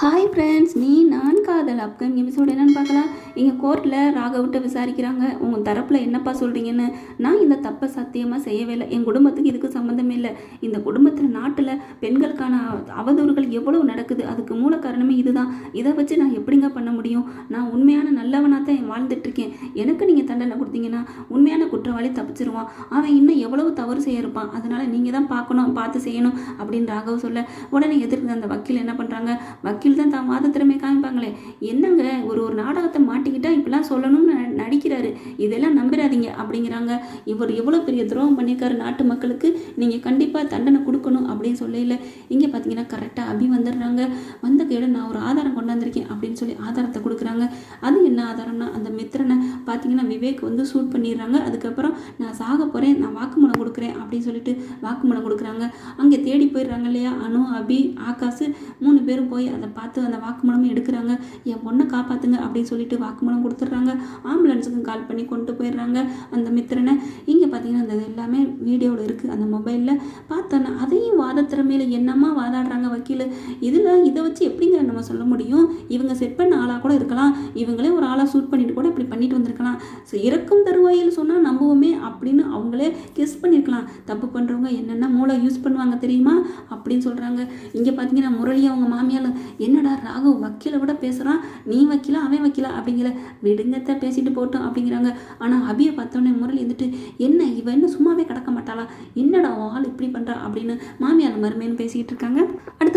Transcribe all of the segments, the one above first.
Hi friends நீ நான் காதல். அப்கமிங் எபிசோடு என்னன்னு பார்க்கலாம் இங்கே கோர்ட்டில் ராகவிட்ட விசாரிக்கிறாங்க. உங்கள் தரப்பில் என்னப்பா சொல்கிறீங்கன்னு நான் இந்த தப்பை சத்தியமாக செய்யவே இல்லை. என் குடும்பத்துக்கு இதுக்கு சம்மந்தமே இல்லை. இந்த குடும்பத்தில் நாட்டில் பெண்களுக்கான அவதூறுகள் எவ்வளோ நடக்குது? அதுக்கு மூல காரணமே இதுதான். இதை வச்சு நான் எப்படிங்க பண்ண முடியும்? நான் உண்மையான நல்லவனாக தான் வாழ்ந்துட்டுருக்கேன். எனக்கு நீங்கள் தண்டனை கொடுத்தீங்கன்னா உண்மையான குற்றவாளி தப்பிச்சிருவான். அவன் இன்னும் எவ்வளவு தவறு செய்ய இருப்பான். அதனால் நீங்கள் தான் பார்க்கணும் பார்த்து செய்யணும் அப்படின்னு ராகவ் சொல்ல உடனே எதிர்க்கு அந்த வக்கீல் என்ன பண்ணுறாங்க வக்கீல் தான் தான் வாத திறமை காமிப்பாங்களே என்னங்க ஒரு ஒரு நாடகத்தை மாட்டிக்கிட்டா இப்படிலாம் சொல்லணும்னு ந- நடிக்கிறாரு. இதெல்லாம் நம்புறாதீங்க அப்படிங்கிறாங்க. இவர் எவ்வளோ பெரிய துரோகம் பண்ணியிருக்காரு நாட்டு மக்களுக்கு. நீங்கள் கண்டிப்பாக தண்டனை கொடுக்கணும் அப்படின்னு சொல்லல இங்கே பார்த்தீங்கன்னா கரெக்டாக அபி வந்துடுறாங்க. வந்த கையோட நான் ஒரு ஆதாரம் கொண்டாந்துருக்கேன் அப்படின்னு சொல்லி ஆதாரத்தை கொடுக்குறாங்க. அது என்ன ஆதாரம்னா அந்த மித்திரனை பார்த்தீங்கன்னா விவேக் வந்து சூட் பண்ணிடுறாங்க. அதுக்கப்புறம் நான் சாக போகிறேன் நான் வாக்குமூலம் கொடுக்குறேன் அப்படின்னு சொல்லிட்டு வாக்குமூலம் கொடுக்குறாங்க. அங்கே தேடி போயிடுறாங்க இல்லையா அனு அபி ஆகாஷ் மூணு பேரும் போய் அதை பார்த்து அந்த வாக்குமூலமும் எடுக்கிறாங்க. என் பொண்ணை காப்பாற்றுங்க அப்படின்னு சொல்லிட்டு வாக்குமூலம் கொடுத்துட்றாங்க. ஆம்புலன்ஸுக்கும் கால் பண்ணி கொண்டு போயிடுறாங்க அந்த மித்திரனை. இங்கே பார்த்தீங்கன்னா அந்த இது எல்லாமே வீடியோவில் இருக்குது அந்த மொபைலில் பார்த்தோன்னா அதையும் வாதத்திறமையில் என்னம்மா வாதாடுறாங்க வக்கீல்? இதில் இதை வச்சு எப்படிங்க நம்ம சொல்ல முடியும்? இவங்க செட் பண்ண ஆளாக கூட இருக்கலாம். இவங்களே ஒரு ஆளாக சூட் பண்ணிட்டு கூட இப்படி பண்ணிட்டு வந்திருக்கலாம். ஸோ இறக்கும் தருவாயில் சொன்னால் நம்புவோமே அப்படின்னு அவங்களே கெஸ் பண்ணியிருக்கலாம் தப்பு பண்ணுறவங்க என்னென்ன மூளை யூஸ் பண்ணுவாங்க தெரியுமா? அப்படின்னு சொல்கிறாங்க இங்கே பார்த்தீங்கன்னா முரளி அவங்க மாமியால் என்னடா ராகவ் வக்கீலை விட பேசுகிறான் நீ வக்கீலா அவன் வக்கீலா? அப்படிங்கிற விடுங்கத்த பேசிட்டு போட்டோம் அப்படிங்கிறாங்க. ஆனால் அபியை பார்த்தோன்னே முரளி வந்துட்டு என்ன இவன் என்ன சும்மாவே கிடக்க மாட்டாளா? என்னடா ஆள் இப்படி பண்ணுறா அப்படின்னு மாமியார் மருமேன்னு பேசிக்கிட்டு இருக்காங்க.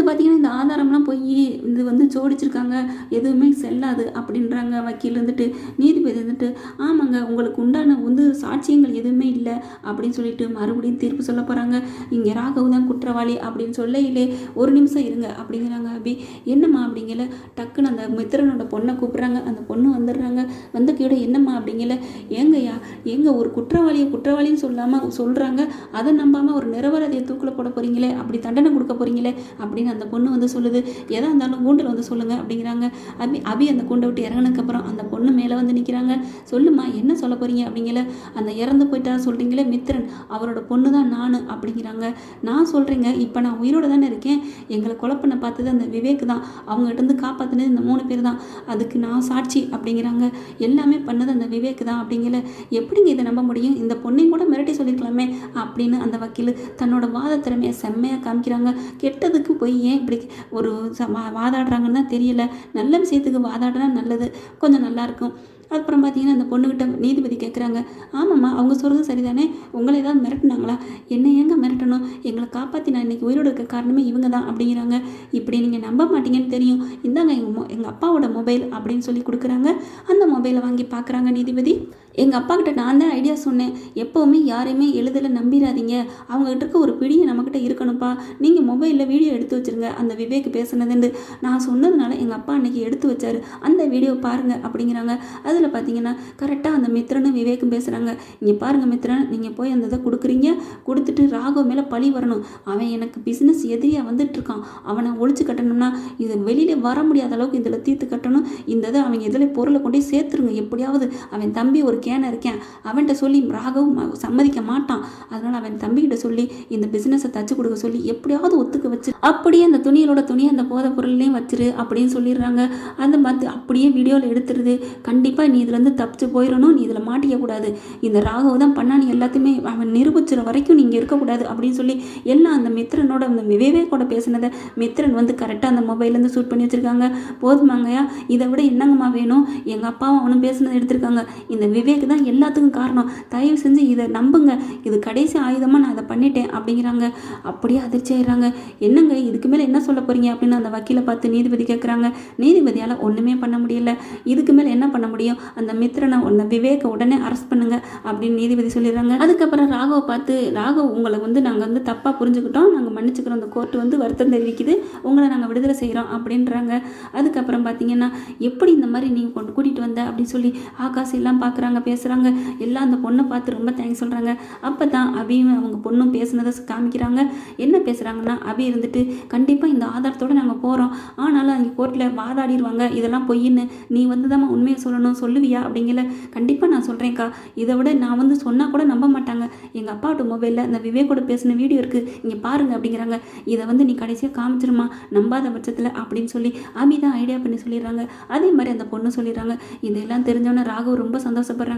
அடுத்து பார்த்தீங்கன்னா இந்த ஆதாரம்லாம் போய் இது வந்து ஜோடிச்சிருக்காங்க. எதுவுமே செல்லாது அப்படின்றாங்க வக்கீல் வந்துட்டு நீதிபதி வந்துட்டு ஆமாங்க உங்களுக்கு உண்டான வந்து சாட்சியங்கள் எதுவுமே இல்லை அப்படின்னு சொல்லிட்டு மறுபடியும் தீர்ப்பு சொல்ல போகிறாங்க இங்கே ராகவ் தான் குற்றவாளி அப்படின்னு சொல்லையிலே ஒரு நிமிஷம் இருங்க அப்படிங்கிறாங்க அபி. என்னம்மா அப்படிங்கல? டக்குன்னு அந்த மித்திரனோட பொண்ணை கூப்பிட்றாங்க. அந்த பொண்ணு வந்துடுறாங்க. வந்த கீழே என்னம்மா அப்படிங்கல? ஏங்கய்யா எங்க ஒரு குற்றவாளியை குற்றவாளின்னு சொல்லாமல் சொல்கிறாங்க அதை நம்பாமல் ஒரு நிரபராதியை தூக்கில் போட போகிறீங்களே அப்படி தண்டனை கொடுக்க போகிறீங்களே அப்படின்னு அந்த பொண்ணு வந்து சொல்லுது எதாக இருந்தாலும் கூண்டில் வந்து சொல்லுங்கள் அப்படிங்கிறாங்க. அபி அபி அந்த கூண்டை விட்டு இறங்கினதுக்கப்புறம் அந்த பொண்ணு மேலே வந்து நிற்கிறாங்க சொல்லுமா என்ன சொல்ல போகிறீங்க அப்படிங்கல. அந்த இறந்து போயிட்டா சொல்கிறீங்களே மித்திரன் அவரோட பொண்ணு தான் நான் அப்படிங்கிறாங்க. நான் சொல்கிறேங்க இப்போ நான் உயிரோட தானே இருக்கேன். எங்களை கொலை பண்ண பார்த்தது அந்த விவேக் தான். அவங்ககிட்டருந்து காப்பாற்றினது இந்த மூணு பேர் தான். அதுக்கு நான் சாட்சி அப்படிங்கிறாங்க. எல்லாமே பண்ணது அந்த விவேக் தான் அப்படிங்கல. எப்படிங்க இதை நம்ப முடியும்? இந்த பொண்ணையும் கூட மிரட்டி சொல்லியிருக்கலாமே அப்படின்னு அந்த வக்கீல் தன்னோட வாத திறமையை செம்மையாக காமிக்கிறாங்க. கெட்டதுக்கு போய் ஏன் இப்படி ஒரு ச- வா- வாதாடுறாங்கன்னு தான் தெரியல. நல்ல விஷயத்துக்கு வாதாடுறா நல்லது. கொஞ்சம் நல்லாயிருக்கும் அப்புறம் பார்த்தீங்கன்னா அந்த பொண்ணுக்கிட்ட நீதிபதி கேட்குறாங்க ஆமாம்மா அவங்க சொல்கிறது சரிதானே? உங்களை ஏதாவது மிரட்டினாங்களா? என்ன ஏங்க மிரட்டணும்? எங்களை காப்பாற்றி நான் இன்றைக்கி உயிரோடு இருக்க காரணமே இவங்க தான் அப்படிங்கிறாங்க. இப்படி நீங்கள் நம்ப மாட்டீங்கன்னு தெரியும். இந்தாங்க எங்கள் மொ எங்கள் அப்பாவோட மொபைல் அப்படின்னு சொல்லி கொடுக்குறாங்க. அந்த மொபைலை வாங்கி பார்க்குறாங்க நீதிபதி. எங்கள் அப்பா கிட்ட நான் தான் ஐடியா சொன்னேன். எப்போவுமே யாரையுமே எழுதலை நம்பிடாதீங்க அவங்ககிட்ட இருக்க ஒரு பிடியை நம்மக்கிட்ட இருக்கணும்ப்பா. நீங்கள் மொபைலில் வீடியோ எடுத்து வச்சிருங்க. அந்த விவேக் பேசுனதுன்னு நான் சொன்னதுனால எங்கள் அப்பா அன்னைக்கு எடுத்து வச்சார். அந்த வீடியோ பாருங்க அப்படிங்கிறாங்க. அதில் பார்த்தீங்கன்னா கரெக்டாக அந்த மித்ரனும் விவேக்கும் பேசுகிறாங்க இங்கே பாருங்கள் மித்ரன் நீங்கள் போய் அந்த இதை கொடுக்குறீங்க. கொடுத்துட்டு ராகவ் மேலே பழி வரணும். அவன் எனக்கு பிஸ்னஸ் எதிரியாக வந்துட்டுருக்கான். அவனை ஒழிச்சு கட்டணும்னா இது வெளியில் வர முடியாத அளவுக்கு இதில் தீர்த்து கட்டணும். இந்த இதை அவங்க இதில் பொருளை கொண்டு சேர்த்துருங்க. எப்படியாவது அவன் தம்பி ஒரு கேனை இருக்கேன். அவன்கிட்ட சொல்லி ராகவும் சம்மதிக்க மாட்டான். அதனால் அவன் தம்பிக்கிட்ட சொல்லி இந்த பிஸ்னஸை தச்சு கொடுக்க சொல்லி எப்படியாவது ஒத்துக்க வச்சு அப்படியே அந்த துணியலோட துணி அந்த போதை பொருள்லையும் வச்சிரு அப்படின்னு சொல்லிடுறாங்க. அந்த பார்த்து அப்படியே வீடியோவில் எடுத்துருது. கண்டிப்பாக நீ இதுலேருந்து தப்பிச்சு போயிடணும் நீ இதில் மாட்டிக்கக்கூடாது இந்த ராகவ் தான் பண்ணா நீ எல்லாத்தையுமே அவன் நிரூபிச்சிற வரைக்கும் நீங்கள் இருக்கக்கூடாது அப்படின்னு சொல்லி எல்லாம் அந்த மித்திரனோட அந்த விவேகோட பேசினதை மித்திரன் வந்து கரெக்டாக அந்த மொபைல்லேருந்து ஷூட் பண்ணி வச்சுருக்காங்க. போதுமாங்கய்யா. இதை விட என்னங்கம்மா வேணும்? எங்கள் அப்பாவும் அவனும் பேசுனதை எடுத்திருக்காங்க. இந்த விவேக் தான் எல்லாத்துக்கும் காரணம். தயவு செஞ்சு இதை நம்புங்க. இது கடைசி ஆயுதமாக நான் அதை பண்ணிட்டேன் அப்படிங்கிறாங்க. அப்படியே அதிர்ச்சி ஆயிடுறாங்க. என்னங்க இதுக்கு மேலே என்ன சொல்ல போறீங்க அப்படின்னு அந்த வக்கீலை பார்த்து நீதிபதி கேட்குறாங்க நீதிபதியால் ஒன்றுமே பண்ண முடியல. இதுக்கு மேலே என்ன பண்ண முடியும்? அந்த மித்திரனை அந்த விவேக்கை உடனே அரெஸ்ட் பண்ணுங்க அப்படின்னு நீதிபதி சொல்லிடுறாங்க. அதுக்கப்புறம் ராகவை பார்த்து ராகவ் உங்களை வந்து நாங்கள் வந்து தப்பாக புரிஞ்சுக்கிட்டோம். நாங்கள் மன்னிச்சுக்கிறோம். அந்த கோர்ட் வந்து வருத்தம் தெரிவிக்குது. உங்களை நாங்கள் விடுதலை செய்கிறோம் அப்படின்றாங்க. அதுக்கப்புறம் பார்த்தீங்கன்னா எப்படி இந்த மாதிரி நீங்கள் கொண்டு கூட்டிகிட்டு வந்த? அப்படின்னு சொல்லி ஆகாசி எல்லாம் பார்க்குறாங்க பேசுகிறாங்க எல்லாம் அந்த பொண்ணை பார்த்து ரொம்ப தேங்க்ஸ் சொல்கிறாங்க அப்போ தான் அபியும் அவங்க பொண்ணும் பேசுனதை காமிக்கிறாங்க. என்ன பேசுகிறாங்கன்னா அபி இருந்துட்டு கண்டிப்பாக இந்த ஆதாரத்தோடு நாங்கள் போகிறோம் ஆனாலும் அங்கே கோர்ட்டில் வாதாடிடுவாங்க இதெல்லாம் பொய்ன்னு நீ வந்து தான் உண்மையை சொல்லணும் சொல்லுவியா? அப்படிங்கிற கண்டிப்பாக நான் சொல்கிறேன்க்கா இதை விட நான் வந்து சொன்னால் கூட நம்ப மாட்டாங்க. எங்கள் அப்பாவோட மொபைலில் அந்த விவேக்கோட பேசின வீடியோ இருக்குது இங்கே பாருங்க அப்படிங்கிறாங்க. இதை வந்து நீ கடைசியாக காமிச்சிருமா நம்பாத பட்சத்தில் அப்படின்னு சொல்லி அபி தான் ஐடியா பண்ணி சொல்லிடுறாங்க. அதே மாதிரி அந்த பொண்ணு சொல்லிடுறாங்க. இதெல்லாம் தெரிஞ்சவொன்னே ராகவ் ரொம்ப சந்தோஷப்படுறாங்க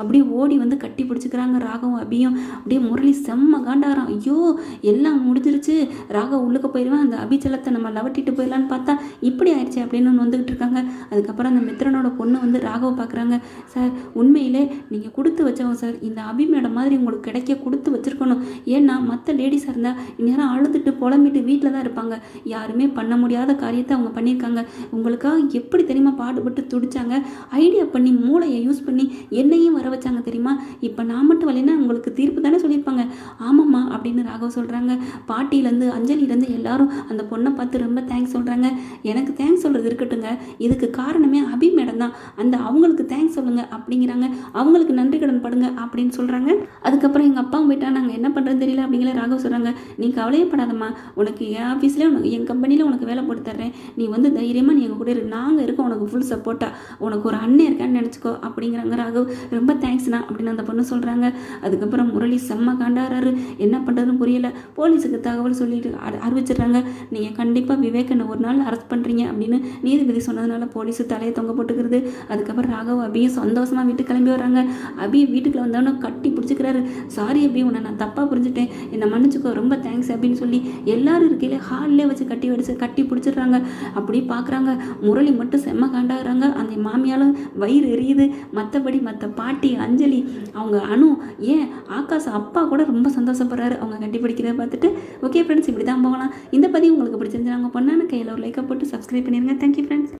அப்படியே ஓடி வந்து கட்டி பிடிச்சிக்கிறாங்க ராகவும் அபியும். அப்படியே முரளி செம்ம காண்டாகிறான். ஐயோ எல்லாம் முடிஞ்சிருச்சு. ராகவ் உள்ளுக்கு போயிடுவேன் அந்த அபிச்சலத்தை நம்ம லவட்டிட்டு போயிடலான்னு பார்த்தா இப்படி ஆயிடுச்சு அப்படின்னு ஒன்று வந்துகிட்டு இருக்காங்க. அதுக்கப்புறம் அந்த மித்திரனோட பொண்ணு வந்து ராகவ பார்க்குறாங்க. சார் உண்மையிலே நீங்கள் கொடுத்து வச்சவங்க சார் இந்த அபி மேடம் மாதிரி உங்களுக்கு கிடைக்க கொடுத்து வச்சிருக்கணும். ஏன்னா மற்ற லேடிஸாக இருந்தால் இந்நேரம் அழுதுட்டு புலம்பிட்டு வீட்டில் தான் இருப்பாங்க. யாருமே பண்ண முடியாத காரியத்தை அவங்க பண்ணியிருக்காங்க. உங்களுக்காக எப்படி தெரியுமா பாடுபட்டு துடிச்சாங்க. ஐடியா பண்ணி மூளையை யூஸ் பண்ணி என்னையும் வர வச்சாங்க தெரியுமா? இப்போ நான் மட்டும் வரலன்னா உங்களுக்கு தீர்ப்பு தானே சொல்லியிருப்பாங்க. ஆமாம்மா அப்படின்னு ராகவ் சொல்கிறாங்க பாட்டியிலேருந்து அஞ்சலிலேருந்து எல்லாரும் அந்த பொண்ணை பார்த்து ரொம்ப தேங்க்ஸ் சொல்கிறாங்க எனக்கு தேங்க்ஸ் சொல்கிறது இருக்கட்டுங்க. இதுக்கு காரணமே அபி மேடம் தான். அந்த அவங்களுக்கு தேங்க்ஸ் சொல்லுங்கள் அப்படிங்கிறாங்க. அவங்களுக்கு நன்றி கடன் படுங்க அப்படின்னு சொல்கிறாங்க அதுக்கப்புறம் எங்கள் அப்பாவும் போயிட்டா நாங்கள் என்ன பண்ணுறது தெரியல அப்படிங்கிற ராகவ் சொல்கிறாங்க நீ கவலையப்படாதம்மா உனக்கு என் ஆஃபீஸ்லேயே உனக்கு என் கம்பெனியில் உனக்கு வேலை போட்டு தர்றேன். நீ வந்து தைரியமாக நீ எங்கள் கூட இரு. நாங்கள் இருக்கோம். உனக்கு ஃபுல் சப்போர்ட்டாக உனக்கு ஒரு அண்ணன் இருக்கான்னு நினச்சிக்கோ அப்படிங்கிறாங்க ராகவ். ரொம்ப தேங்க்ஸ்ண்ணா அப்படின்னு அந்த பொண்ணு சொல்கிறாங்க அதுக்கப்புறம் முரளி செம்ம காண்டாடுறாரு என்ன பண்ணுறதுன்னு புரியல. போலீஸுக்கு தகவல் சொல்லிட்டு அறிவிச்சிடுறாங்க. நீங்கள் கண்டிப்பாக விவேகனை ஒரு நாள் அரெஸ்ட் பண்ணுறீங்க அப்படின்னு நீதிபதி சொன்னதுனால போலீஸு தலையை தொங்க போட்டுக்கிறது. அதுக்கப்புறம் ராகவ் அபியும் சந்தோஷமாக வீட்டுக்கு கிளம்பி வராங்க அபி வீட்டுக்குள்ள வந்தவொடனே கட்டி பிடிச்சிக்கிறாரு. சாரி அபி உன்னை நான் தப்பாக புரிஞ்சுட்டேன். என்னை மன்னிச்சுக்கோ. ரொம்ப தேங்க்ஸ் அப்படின்னு சொல்லி எல்லாரும் இருக்கையில ஹாலிலே வச்சு கட்டி வடிச்சு கட்டி பிடிச்சிடுறாங்க. அப்படி பார்க்குறாங்க முரளி மட்டும் செம்ம காண்டாகிறாங்க அந்த மாமியாலும் வயிறு எரியுது. மற்றபடி மற்ற பாட்டி அஞ்சலி அவங்க அனு ஏன் ஆகாஷ் அப்பா கூட ரொம்ப சந்தோஷப்படுறாரு. அவங்க கட்டி பிடிக்கிறத பார்த்துட்டு ஓகே ஃப்ரெண்ட்ஸ் இப்படி தான் போகலாம். இந்த பதிவு உங்களுக்கு பிடிச்சிருந்துச்சு நாங்கள் பண்ணான்னு கையில் ஒரு லைக்கை போட்டு சப்ஸ்கிரைப் பண்ணிடுங்க தேங்க்யூ ஃப்ரெண்ட்ஸ்